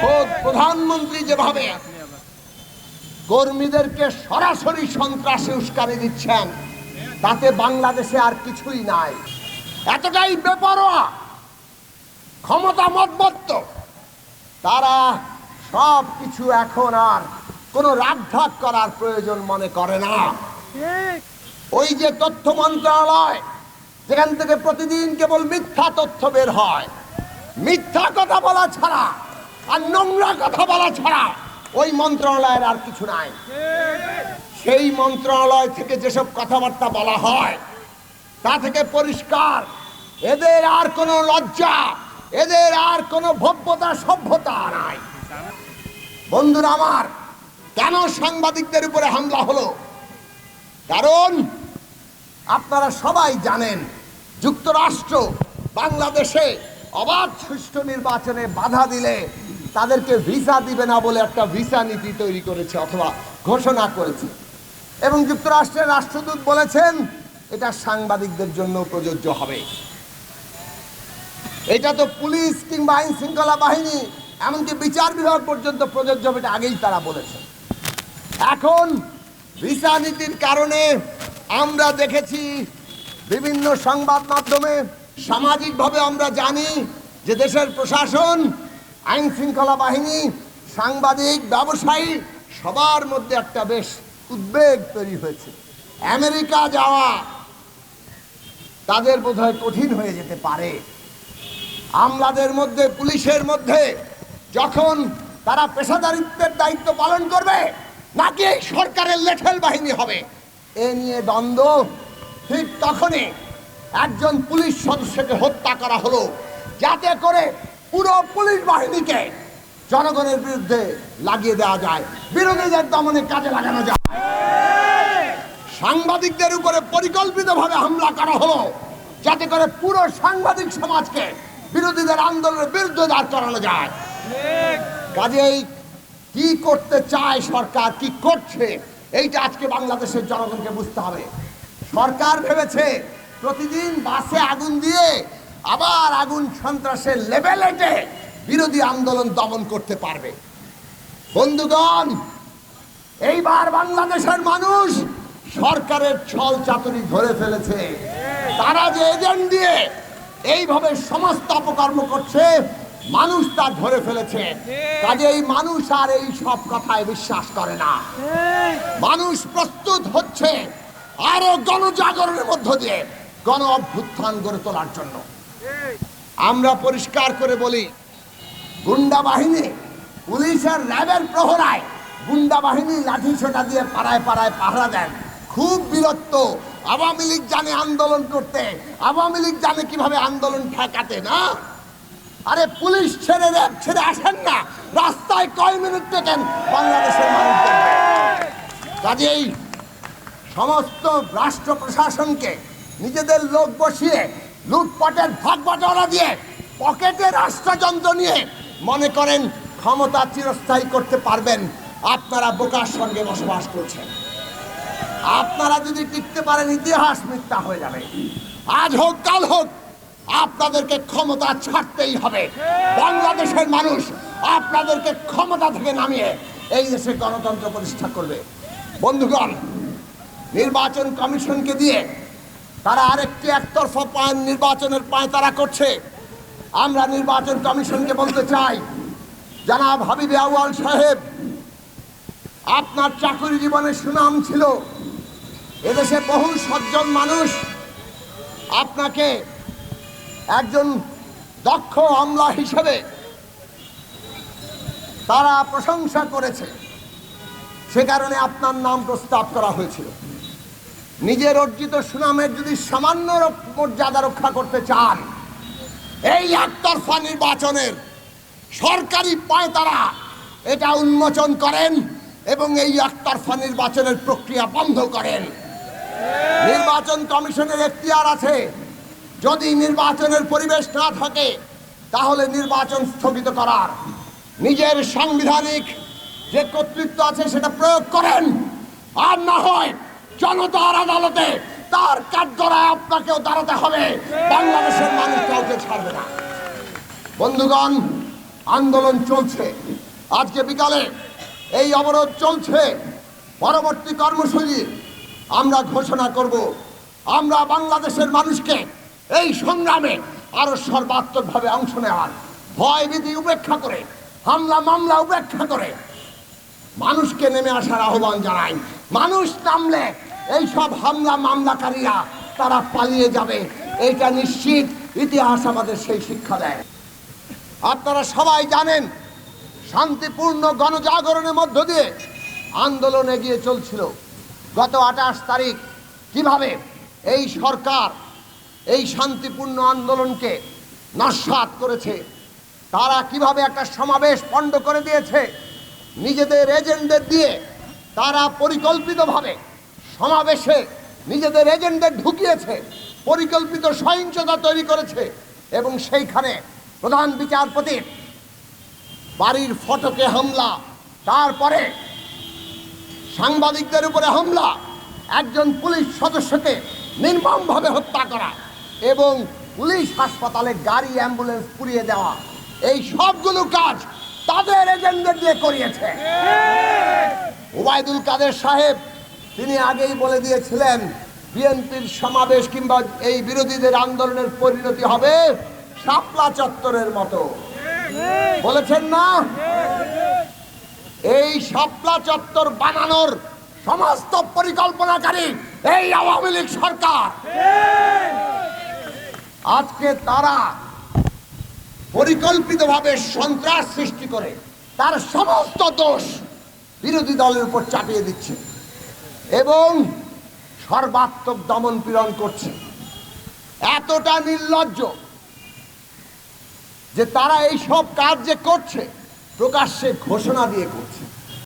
খোদ প্রধানমন্ত্রী যেভাবে কর্মীদেরকে সরাসরি সন্ত্রাসে উস্কানি দিচ্ছেন তাতে বাংলাদেশে আর কিছুই নাই। এতটাই বেপরোয়া ক্ষমতা মতবত্ত তারা সব কিছু এখন আর কোনো রাগঢাক করার প্রয়োজন মনে করে না। ওই যে তথ্য মন্ত্রণালয় যেখান থেকে প্রতিদিন কেবল মিথ্যা তথ্য বের হয় মিথ্যা কথা বলা ছাড়া আর নোংরা কথা বলা ছাড়া ওই মন্ত্রণালয়ের আর কিছু নাই। সেই মন্ত্রণালয় থেকে যেসব কথাবার্তা বলা হয়, তা থেকে পরিষ্কার, এদের আর কোনো লজ্জা, এদের আর কোনো ভব্যতা, সভ্যতা নাই। বন্ধুরা আমার, কেন সাংবাদিকদের উপরে হামলা হলো? কারণ আপনারা সবাই জানেন, যুক্তরাষ্ট্র বাংলাদেশে অবাধ সুষ্ঠু নির্বাচনে বাধা দিলে তাদেরকে ভিসা দিবে না বলে একটা ভিসা নীতি তৈরি করেছে অথবা ঘোষণা করেছে। এবং যুক্তরাষ্ট্রের রাষ্ট্রদূত বলেছেন, এটা সাংবাদিকদের জন্য প্রযোজ্য হবে। এটা তো পুলিশ কিংবা আইন শৃঙ্খলা বাহিনী, এমনকি বিচার বিভাগ পর্যন্ত প্রযোজ্য হবে এটা আগেই তারা বলেছেন। এখন ভিসা নীতির কারণে আমরা দেখেছি বিভিন্ন সংবাদ মাধ্যমে সামাজিকভাবে আমরা জানি যে দেশের প্রশাসন আইন শৃঙ্খলা বাহিনী, সাংবাদিক, ব্যবসায়ী, সবার মধ্যে একটা বেশ উদ্বেগ তৈরি হয়েছে। আমেরিকা যাওয়া তাদের বোধহয় কঠিন হয়ে যেতে পারে। আমলাদের মধ্যে, পুলিশের মধ্যে যখন তারা পেশাদারিত্বের দায়িত্ব পালন করবে, নাকি এই সরকারের লেঠেল বাহিনী হবে? এ নিয়ে দ্বন্দ্ব। ঠিক তখনই একজন পুলিশ সদস্যকে হত্যা করা হলো। যাতে করে পুরো পুলিশ বাহিনীকে জনগণের বিরুদ্ধে লাগিয়ে দেওয়া যায়। বিরোধীদের দমনে কাজে লাগানো যায়। সাংবাদিকদের উপরে পরিকল্পিতভাবে হামলা করা হলো, যাতে করে পুরো সাংবাদিক সমাজকে বিরোধীদের আন্দোলনের বিরুদ্ধে দাঁড় করানো যায়। কাজেই কি করতে চায় সরকার, কি করছে, এইটা আজকে বাংলাদেশের জনগণকে বুঝতে হবে। সরকার ভেবেছে, প্রতিদিন বাসে আগুন দিয়ে আবার আগুন সন্ত্রাসের লেভেলেটে বিরোধী আন্দোলন দমন করতে পারবে। বন্ধুগণ, এইবার বাংলাদেশের মানুষ সরকারের ছল চাতুরি ধরে ফেলেছে। তারা যে এজেন্ট দিয়ে এইভাবে সমস্ত অপকর্ম করছে, মানুষ তা ধরে ফেলেছে। কাজে এই মানুষ আর এই সব কথায় বিশ্বাস করে না। মানুষ প্রস্তুত হচ্ছে আরও গণজাগরণের মধ্য দিয়ে গণ অভ্যুত্থান গড়ে তোলার জন্য। আমরা পরিষ্কার করে বলি, গুন্ডা বাহিনী পুলিশের র্যাবের প্রহরায় গুন্ডা বাহিনী লাঠি ছোটা দিয়ে পাড়ায় পাড়ায় পাহারা দেন। খুব বিরক্ত। আওয়ামী লীগ জানে আন্দোলন করতে। আওয়ামী লীগ জানে কীভাবে আন্দোলন ঠেকাতে, না? আরে পুলিশ ছেড়ে র্যাব ছেড়ে আসেন না। রাস্তায় কয় মিনিট টেকেন বাংলাদেশের মানুষ কাজেই সমস্ত রাষ্ট্র প্রশাসনকে নিজেদের লোক বসিয়ে লুটপাটের ভাগ বাটোয়ারা দিয়ে পকেটে রাষ্ট্রযন্ত্র নিয়ে মনে করেন ক্ষমতা চিরস্থায়ী করতে পারবেন, আপনারা বোকার সঙ্গে বসবাস করছেন। আপনারা যদি টিকতে পারেন, ইতিহাস মিথ্যা হয়ে যাবে। আজ হোক, কাল হোক, আপনাদেরকে ক্ষমতা ছাড়তেই হবে। বাংলাদেশের মানুষ আপনাদেরকে ক্ষমতা থেকে নামিয়ে এই দেশে গণতন্ত্র প্রতিষ্ঠা করবে। বন্ধুগণ, নির্বাচন কমিশনকে দিয়ে তারা আরেকটি একতরফা নির্বাচনের পায় তারা করছে। আমরা নির্বাচন কমিশনকে বলতে চাই, জানাব হাবিবে আউয়াল সাহেব, আপনার চাকরি জীবনে সুনাম ছিল। এদেশে বহু সজ্জন মানুষ আপনাকে একজন দক্ষ আমলা হিসেবে তারা প্রশংসা করেছে। সে কারণে আপনার নাম প্রস্তাব করা হয়েছিল। নিজের অর্জিত সুনামের যদি সামান্য মর্যাদা রক্ষা করতে চান, এই একতরফা নির্বাচনের সরকারি পায়তারা এটা উন্মোচন করেন এবং এই একতরফা নির্বাচনের প্রক্রিয়া বন্ধ করেন। নির্বাচন কমিশনের এখতিয়ার আছে, যদি নির্বাচনের পরিবেশ না থাকে, তাহলে নির্বাচন স্থগিত করার। নিজের সাংবিধানিক যে কর্তৃত্ব আছে সেটা প্রয়োগ করেন, আর না হয় জনতার আদালতে তার কাঠগড়ায় আপনাকেও দাঁড়াতে হবে। বাংলাদেশের মানুষ কাউকে ছাড়বে না। বন্ধুগণ, আন্দোলন চলছে। আজকে বিকালে এই অবরোধ চলছে। পরবর্তী কর্মসূচি আমরা ঘোষণা করব। আমরা বাংলাদেশের মানুষকে এই সংগ্রামে আরও সর্বাত্মকভাবে অংশ নেওয়ার ভয় ভীতি উপেক্ষা করে, হামলা মামলা উপেক্ষা করে মানুষকে নেমে আসার আহ্বান জানাই। মানুষ নামলে এই সব হামলা মামলাকারীরা, তারা পালিয়ে যাবে। এটা নিশ্চিত, ইতিহাস আমাদের সেই শিক্ষা দেয়। আপনারা সবাই জানেন, শান্তিপূর্ণ গণজাগরণের মধ্য দিয়ে আন্দোলন এগিয়ে চলছিল। গত আঠাশ তারিখ কীভাবে এই সরকার এই শান্তিপূর্ণ আন্দোলনকে নস্বাত করেছে, তারা কীভাবে একটা সমাবেশ পণ্ড করে দিয়েছে, নিজেদের এজেন্টদের দিয়ে তারা পরিকল্পিতভাবে সমাবেশে নিজেদের এজেন্টদের ঢুকিয়েছে পরিকল্পিত সহিংসতা তৈরি করেছে এবং সেইখানে প্রধান বিচারপতির বাড়ির ফটকে হামলা তারপরে সাংবাদিকদের উপরে হামলা একজন পুলিশ সদস্যকে নির্মমভাবে হত্যা করা এবং পুলিশ হাসপাতালে গাড়ি অ্যাম্বুলেন্স পুড়িয়ে দেওয়া এই সবগুলো কাজ তাদের এজেন্টদের দিয়ে করিয়েছে। ওবায়দুল কাদের সাহেব তিনি আগেই বলে দিয়েছিলেন, বিএনপির সমাবেশ কিংবা এই বিরোধীদের আন্দোলনের পরিণতি হবে শাপলা চত্বরের মতো। বলেছেন না? এই শাপলা চত্বর বানানোর সমস্ত পরিকল্পনাকারী এই আওয়ামী লীগ সরকার। আজকে তারা পরিকল্পিতভাবে সন্ত্রাস সৃষ্টি করে, তার সমস্ত দোষ বিরোধী দলের উপর চাপিয়ে দিচ্ছে। এবং সর্বাত্মক দমন পীড়ন করছে। এতটা নির্লজ্জ যে তারা এই সব কাজ যে করছে, প্রকাশ্যে ঘোষণা দিয়ে করছে।